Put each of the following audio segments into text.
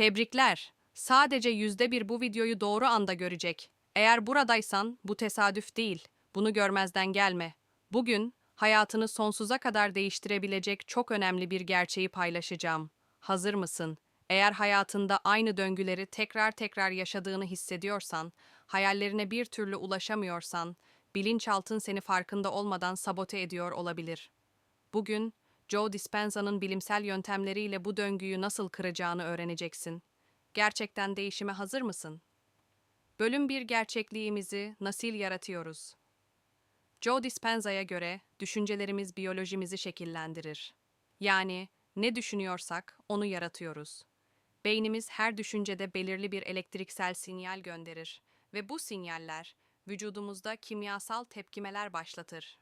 Tebrikler. Sadece yüzde bir bu videoyu doğru anda görecek. Eğer buradaysan bu tesadüf değil. Bunu görmezden gelme. Bugün hayatını sonsuza kadar değiştirebilecek çok önemli bir gerçeği paylaşacağım. Hazır mısın? Eğer hayatında aynı döngüleri tekrar tekrar yaşadığını hissediyorsan, hayallerine bir türlü ulaşamıyorsan, bilinçaltın seni farkında olmadan sabote ediyor olabilir. Bugün Joe Dispenza'nın bilimsel yöntemleriyle bu döngüyü nasıl kıracağını öğreneceksin. Gerçekten değişime hazır mısın? Bölüm 1 gerçekliğimizi nasıl yaratıyoruz? Joe Dispenza'ya göre düşüncelerimiz biyolojimizi şekillendirir. Yani ne düşünüyorsak onu yaratıyoruz. Beynimiz her düşüncede belirli bir elektriksel sinyal gönderir ve bu sinyaller vücudumuzda kimyasal tepkimeler başlatır.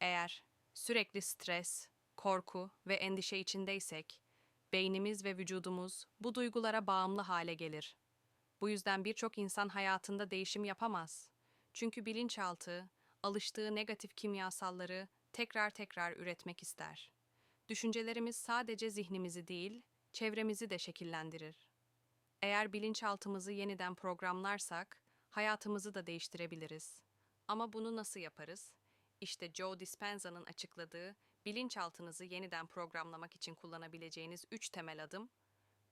Eğer sürekli stres, korku ve endişe içindeysek, beynimiz ve vücudumuz bu duygulara bağımlı hale gelir. Bu yüzden birçok insan hayatında değişim yapamaz. Çünkü bilinçaltı, alıştığı negatif kimyasalları tekrar tekrar üretmek ister. Düşüncelerimiz sadece zihnimizi değil, çevremizi de şekillendirir. Eğer bilinçaltımızı yeniden programlarsak, hayatımızı da değiştirebiliriz. Ama bunu nasıl yaparız? İşte Joe Dispenza'nın açıkladığı bilinçaltınızı yeniden programlamak için kullanabileceğiniz 3 temel adım.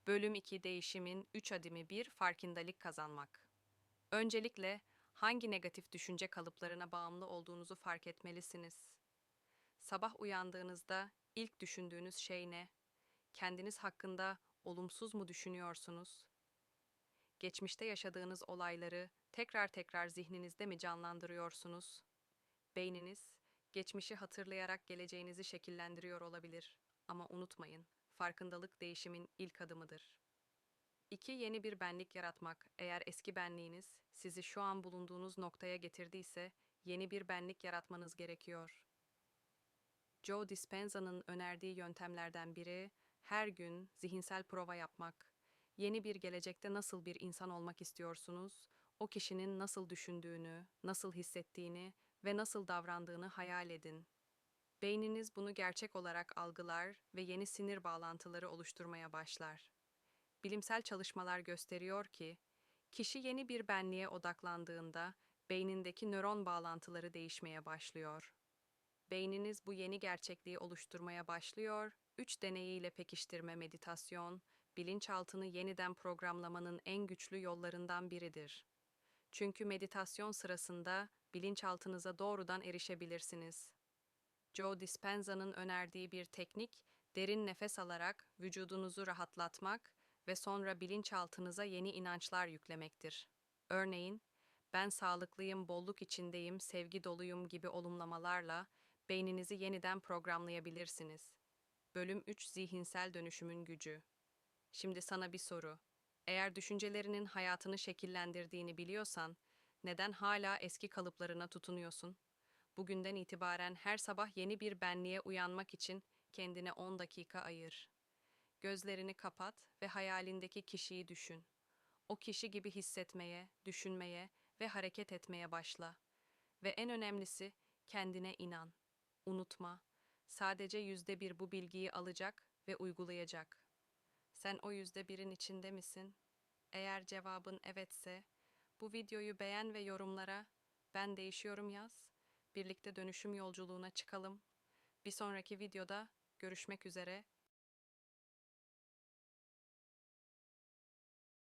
Bölüm 2 değişimin 3 adımı 1 farkındalık kazanmak. Öncelikle hangi negatif düşünce kalıplarına bağımlı olduğunuzu fark etmelisiniz. Sabah uyandığınızda ilk düşündüğünüz şey ne? Kendiniz hakkında olumsuz mu düşünüyorsunuz? Geçmişte yaşadığınız olayları tekrar tekrar zihninizde mi canlandırıyorsunuz? Beyniniz, geçmişi hatırlayarak geleceğinizi şekillendiriyor olabilir. Ama unutmayın, farkındalık değişimin ilk adımıdır. 2. Yeni bir benlik yaratmak. Eğer eski benliğiniz sizi şu an bulunduğunuz noktaya getirdiyse, yeni bir benlik yaratmanız gerekiyor. Joe Dispenza'nın önerdiği yöntemlerden biri, her gün zihinsel prova yapmak. Yeni bir gelecekte nasıl bir insan olmak istiyorsunuz, o kişinin nasıl düşündüğünü, nasıl hissettiğini ve nasıl davrandığını hayal edin. Beyniniz bunu gerçek olarak algılar ve yeni sinir bağlantıları oluşturmaya başlar. Bilimsel çalışmalar gösteriyor ki, kişi yeni bir benliğe odaklandığında beynindeki nöron bağlantıları değişmeye başlıyor. Beyniniz bu yeni gerçekliği oluşturmaya başlıyor. Üç deneyiyle pekiştirme meditasyon, bilinçaltını yeniden programlamanın en güçlü yollarından biridir. Çünkü meditasyon sırasında bilinçaltınıza doğrudan erişebilirsiniz. Joe Dispenza'nın önerdiği bir teknik, derin nefes alarak vücudunuzu rahatlatmak ve sonra bilinçaltınıza yeni inançlar yüklemektir. Örneğin, ben sağlıklıyım, bolluk içindeyim, sevgi doluyum gibi olumlamalarla beyninizi yeniden programlayabilirsiniz. Bölüm 3 Zihinsel Dönüşümün Gücü Şimdi sana bir soru. Eğer düşüncelerinin hayatını şekillendirdiğini biliyorsan, neden hala eski kalıplarına tutunuyorsun? Bugünden itibaren her sabah yeni bir benliğe uyanmak için kendine 10 dakika ayır. Gözlerini kapat ve hayalindeki kişiyi düşün. O kişi gibi hissetmeye, düşünmeye ve hareket etmeye başla. Ve en önemlisi kendine inan. Unutma, sadece yüzde bir bu bilgiyi alacak ve uygulayacak. Sen o yüzde birin içinde misin? Eğer cevabın evetse, bu videoyu beğen ve yorumlara ben değişiyorum yaz. Birlikte dönüşüm yolculuğuna çıkalım. Bir sonraki videoda görüşmek üzere.